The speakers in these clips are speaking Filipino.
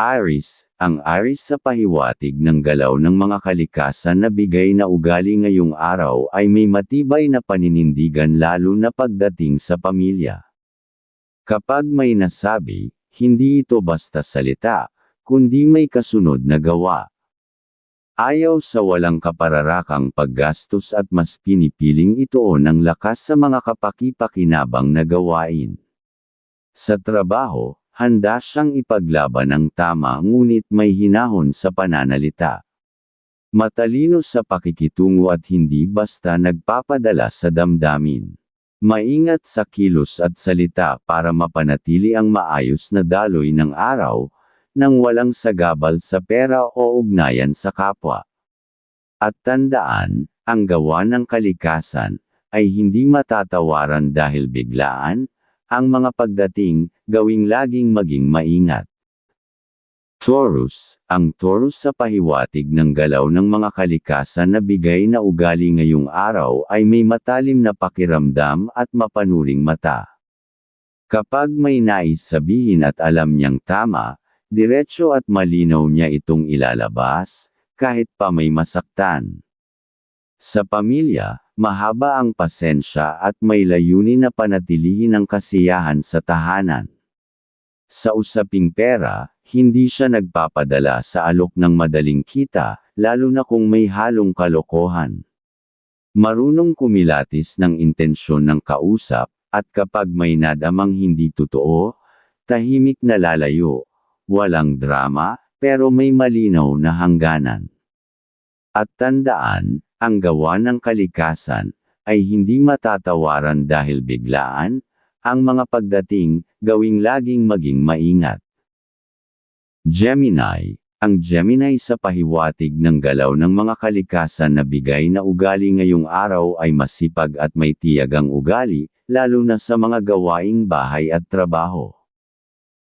Aris, ang Aris sa pahiwatig ng galaw ng mga kalikasan na bigay na ugali ngayong araw ay may matibay na paninindigan lalo na pagdating sa pamilya. Kapag may nasabi, hindi ito basta salita, kundi may kasunod na gawa. Ayaw sa walang kapararakang paggastos at mas pinipiling itoon ang lakas sa mga kapaki-pakinabang na gawain. Sa trabaho, handa siyang ipaglaban ang tama ngunit may hinahon sa pananalita. Matalino sa pakikitungo at hindi basta nagpapadala sa damdamin. Maingat sa kilos at salita para mapanatili ang maayos na daloy ng araw, nang walang sagabal sa pera o ugnayan sa kapwa. At tandaan, ang gawa ng kalikasan, ay hindi matatawaran dahil biglaan, ang mga pagdating, gawing laging maging maingat. Taurus, ang Taurus sa pahiwatig ng galaw ng mga kalikasan na bigay na ugali ngayong araw ay may matalim na pakiramdam at mapanuring mata. Kapag may nais sabihin at alam niyang tama, diretso at malinaw niya itong ilalabas, kahit pa may masaktan. Sa pamilya, mahaba ang pasensya at may layunin na panatilihin ang kasiyahan sa tahanan. Sa usaping pera, hindi siya nagpapadala sa alok ng madaling kita, lalo na kung may halong kalokohan. Marunong kumilatis ng intensyon ng kausap, at kapag may nadamang hindi totoo, tahimik na lalayo. Walang drama, pero may malinaw na hangganan. At tandaan, ang gawa ng kalikasan, ay hindi matatawaran dahil biglaan, ang mga pagdating, gawing laging maging maingat. Gemini, ang Gemini sa pahiwatig ng galaw ng mga kalikasan na bigay na ugali ngayong araw ay masipag at may tiyagang ugali, lalo na sa mga gawaing bahay at trabaho.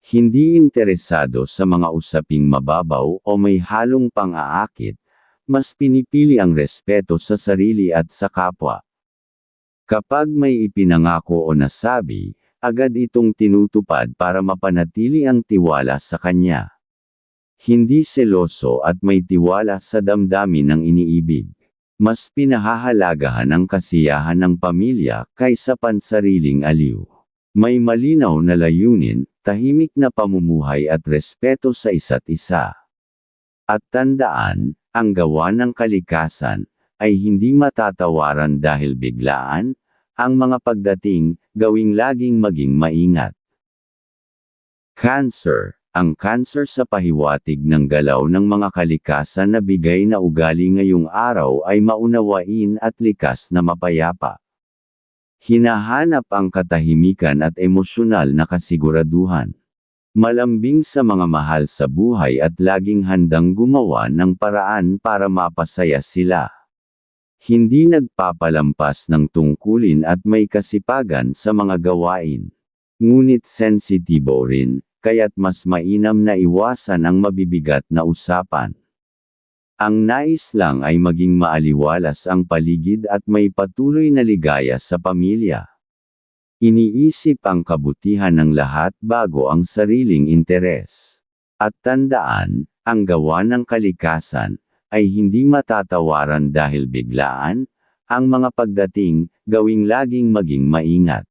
Hindi interesado sa mga usaping mababaw o may halong pang-aakit, mas pinipili ang respeto sa sarili at sa kapwa. Kapag may ipinangako o nasabi, agad itong tinutupad para mapanatili ang tiwala sa kanya. Hindi seloso at may tiwala sa damdamin ng iniibig. Mas pinahahalagahan ang kasiyahan ng pamilya kaysa pansariling aliw. May malinaw na layunin, tahimik na pamumuhay at respeto sa isa't isa. At tandaan, ang gawa ng kalikasan, ay hindi matatawaran dahil biglaan, ang mga pagdating, gawing laging maging maingat. Cancer ang cancer sa pahiwatig ng galaw ng mga kalikasan na bigay na ugali ngayong araw ay maunawain at likas na mapayapa. Hinahanap ang katahimikan at emosyonal na kasiguraduhan. Malambing sa mga mahal sa buhay at laging handang gumawa ng paraan para mapasaya sila. Hindi nagpapalampas ng tungkulin at may kasipagan sa mga gawain. Ngunit sensitibo rin, kaya't mas mainam na iwasan ang mabibigat na usapan. Ang nais lang ay maging maaliwalas ang paligid at may patuloy na ligaya sa pamilya. Iniisip ang kabutihan ng lahat bago ang sariling interes. At tandaan, ang gawa ng kalikasan, ay hindi matatawaran dahil biglaan, ang mga pagdating, gawing laging maging maingat.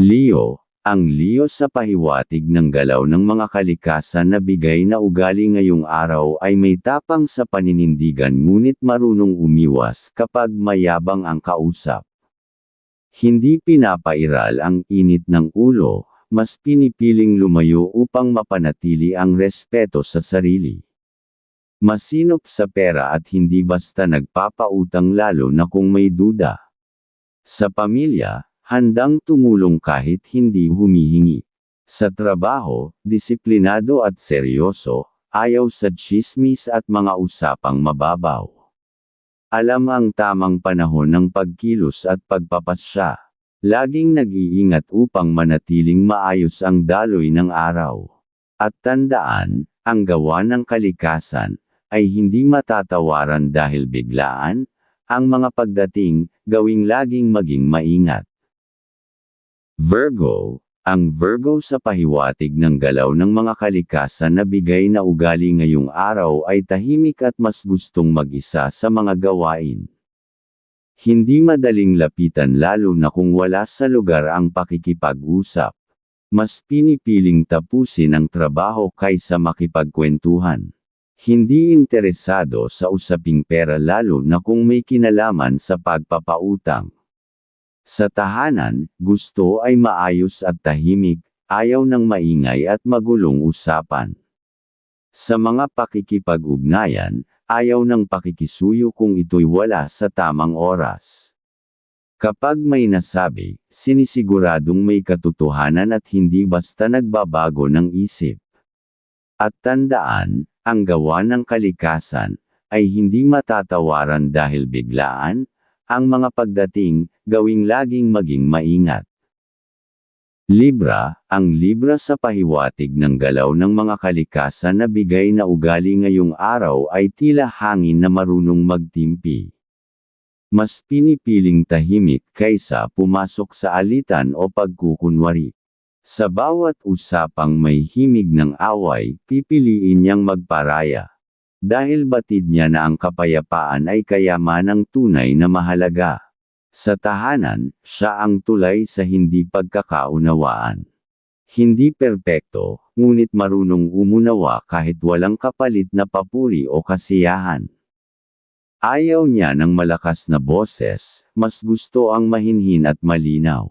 Leo, ang Leo sa pahiwatig ng galaw ng mga kalikasan na bigay na ugali ngayong araw ay may tapang sa paninindigan ngunit marunong umiwas kapag mayabang ang kausap. Hindi pinapairal ang init ng ulo, mas pinipiling lumayo upang mapanatili ang respeto sa sarili. Masinop sa pera at hindi basta nagpapautang lalo na kung may duda. Sa pamilya, handang tumulong kahit hindi humihingi. Sa trabaho, disiplinado at seryoso, ayaw sa chismis at mga usapang mababaw. Alam ang tamang panahon ng pagkilos at pagpapasya. Laging nag-iingat upang manatiling maayos ang daloy ng araw. At tandaan, ang gawa ng kalikasan, ay hindi matatawaran dahil biglaan, ang mga pagdating, gawing laging maging maingat. Virgo, Ang Virgo sa pahiwatig ng galaw ng mga kalikasan na bigay na ugali ngayong araw ay tahimik at mas gustong mag-isa sa mga gawain. Hindi madaling lapitan lalo na kung wala sa lugar ang pakikipag-usap. Mas pinipiling tapusin ang trabaho kaysa makipagkwentuhan. Hindi interesado sa usaping pera lalo na kung may kinalaman sa pagpapautang. Sa tahanan, gusto ay maayos at tahimik, ayaw ng maingay at magulong usapan. Sa mga pakikipag-ugnayan, ayaw ng pakikisuyo kung ito'y wala sa tamang oras. Kapag may nasabi, sinisiguradong may katotohanan at hindi basta nagbabago ng isip. At tandaan, ang gawa ng kalikasan, ay hindi matatawaran dahil biglaan, ang mga pagdating, gawing laging maging maingat. Libra, ang Libra sa pahiwatig ng galaw ng mga kalikasan na bigay na ugali ngayong araw ay tila hangin na marunong magtimpi. Mas pinipiling tahimik kaysa pumasok sa alitan o pagkukunwari. Sa bawat usapang may himig ng away, pipiliin niyang magparaya. Dahil batid niya na ang kapayapaan ay kayamanang tunay na mahalaga. Sa tahanan, siya ang tulay sa hindi pagkakaunawaan. Hindi perpekto, ngunit marunong umunawa kahit walang kapalit na papuri o kasiyahan. Ayaw niya ng malakas na boses, mas gusto ang mahinhin at malinaw.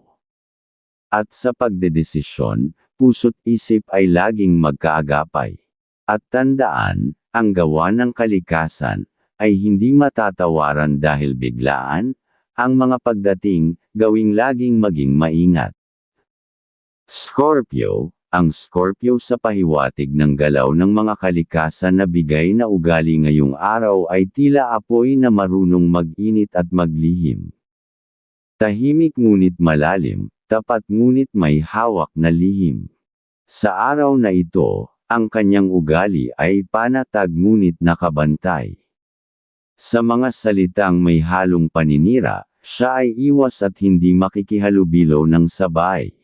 At sa pagdedesisyon, puso't isip ay laging magkaagapay. At tandaan, ang gawa ng kalikasan, ay hindi matatawaran dahil biglaan, ang mga pagdating, gawing laging maging maingat. Scorpio, ang Scorpio sa pahiwatig ng galaw ng mga kalikasan na bigay na ugali ngayong araw ay tila apoy na marunong mag-init at maglihim. Tahimik ngunit malalim, tapat ngunit may hawak na lihim. Sa araw na ito, ang kanyang ugali ay panatag ngunit nakabantay. Sa mga salitang may halong paninira, siya ay iwas at hindi makikihalubilo ng sabay.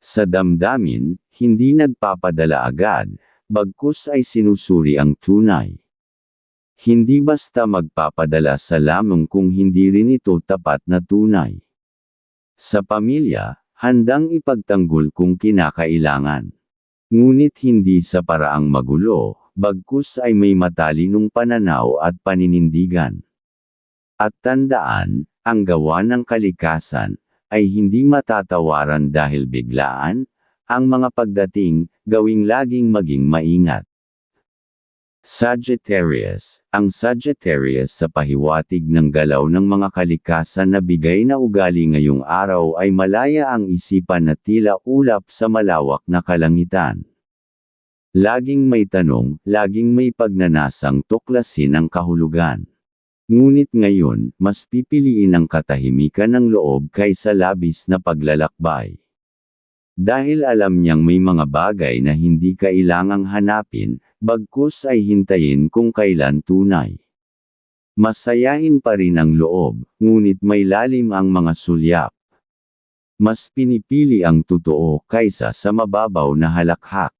Sa damdamin, hindi nagpapadala agad, bagkus ay sinusuri ang tunay. Hindi basta magpapadala sa lamang kung hindi rin ito tapat na tunay. Sa pamilya, handang ipagtanggol kung kinakailangan. Ngunit hindi sa paraang magulo, bagkus ay may matalinong pananaw at paninindigan. At tandaan, ang gawa ng kalikasan, ay hindi matatawaran dahil biglaan, ang mga pagdating, gawing laging maging maingat. Sagittarius, ang Sagittarius sa pahiwatig ng galaw ng mga kalikasan na bigay na ugali ngayong araw ay malaya ang isipan na tila ulap sa malawak na kalangitan. Laging may tanong, laging may pagnanasang tuklasin ang kahulugan. Ngunit ngayon, mas pipiliin ang katahimikan ng loob kaysa labis na paglalakbay. Dahil alam niyang may mga bagay na hindi kailangang hanapin, bagkus ay hintayin kung kailan tunay. Masayahin pa rin ang loob, ngunit may lalim ang mga sulyap. Mas pinipili ang totoo kaysa sa mababaw na halakhak.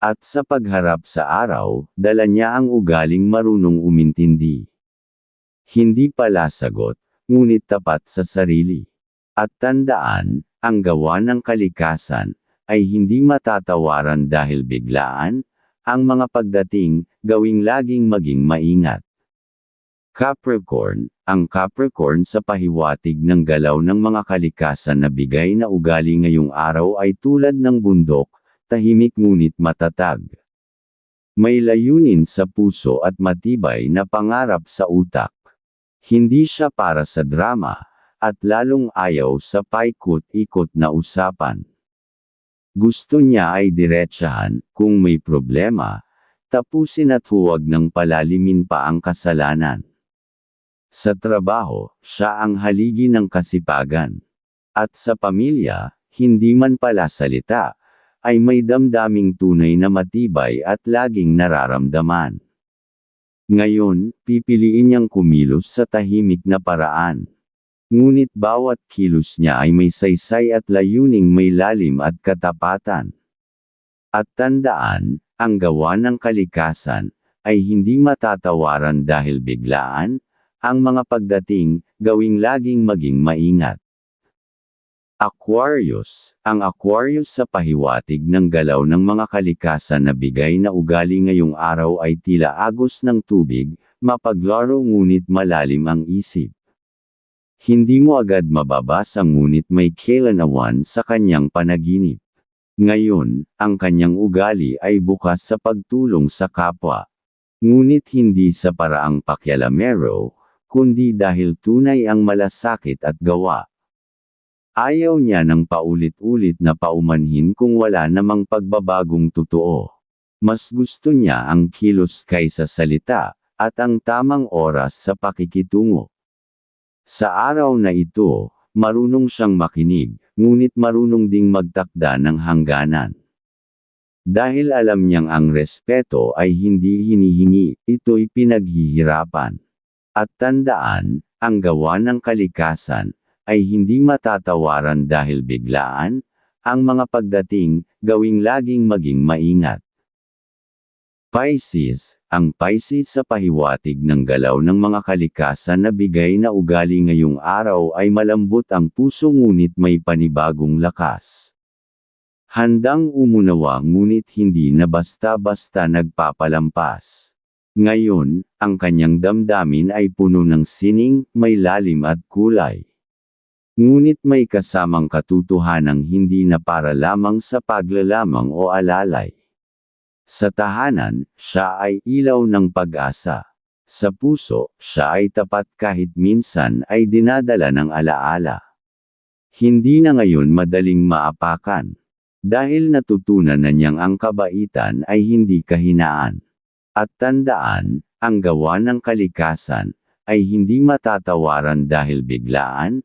At sa pagharap sa araw, dala niya ang ugaling marunong umintindi. Hindi pala sagot, ngunit tapat sa sarili. At tandaan, ang gawa ng kalikasan, ay hindi matatawaran dahil biglaan, ang mga pagdating, gawing laging maging maingat. Capricorn, ang Capricorn sa pahiwatig ng galaw ng mga kalikasan na bigay na ugali ngayong araw ay tulad ng bundok, tahimik ngunit matatag. May layunin sa puso at matibay na pangarap sa utak. Hindi siya para sa drama, at lalong ayaw sa paikot-ikot na usapan. Gusto niya ay diretsahan, kung may problema, tapusin at huwag nang palalimin pa ang kasalanan. Sa trabaho, siya ang haligi ng kasipagan. At sa pamilya, hindi man pala salita, ay may damdaming tunay na matibay at laging nararamdaman. Ngayon, pipiliin niyang kumilos sa tahimik na paraan. Ngunit bawat kilos niya ay may saysay at layuning may lalim at katapatan. At tandaan, ang gawa ng kalikasan, ay hindi matatawaran dahil biglaan, ang mga pagdating, gawing laging maging maingat. Aquarius, ang Aquarius sa pahiwatig ng galaw ng mga kalikasan na bigay na ugali ngayong araw ay tila agos ng tubig, mapaglaro ngunit malalim ang isip. Hindi mo agad mababasa ngunit may kailanawan sa kanyang panaginip. Ngayon, ang kanyang ugali ay bukas sa pagtulong sa kapwa. Ngunit hindi sa paraang pakialamero, kundi dahil tunay ang malasakit at gawa. Ayaw niya ng paulit-ulit na paumanhin kung wala namang pagbabagong totoo. Mas gusto niya ang kilos kaysa salita, at ang tamang oras sa pakikitungo. Sa araw na ito, marunong siyang makinig, ngunit marunong ding magtakda ng hangganan. Dahil alam niyang ang respeto ay hindi hinihingi, ito'y pinaghihirapan. At tandaan, ang gawa ng kalikasan, ay hindi matatawaran dahil biglaan, ang mga pagdating, gawing laging maging maingat. Pisces, ang Pisces sa pahiwatig ng galaw ng mga kalikasan na bigay na ugali ngayong araw ay malambot ang puso ngunit may panibagong lakas. Handang umunawa ngunit hindi na basta-basta nagpapalampas. Ngayon, ang kanyang damdamin ay puno ng sining, may lalim at kulay. Ngunit may kasamang katotohanang hindi na para lamang sa paglalamang o alalay. Sa tahanan, siya ay ilaw ng pag-asa. Sa puso, siya ay tapat kahit minsan ay dinadala ng alaala. Hindi na ngayon madaling maapakan. Dahil natutunan na niyang ang kabaitan ay hindi kahinaan. At tandaan, ang gawa ng kalikasan, ay hindi matatawaran dahil biglaan,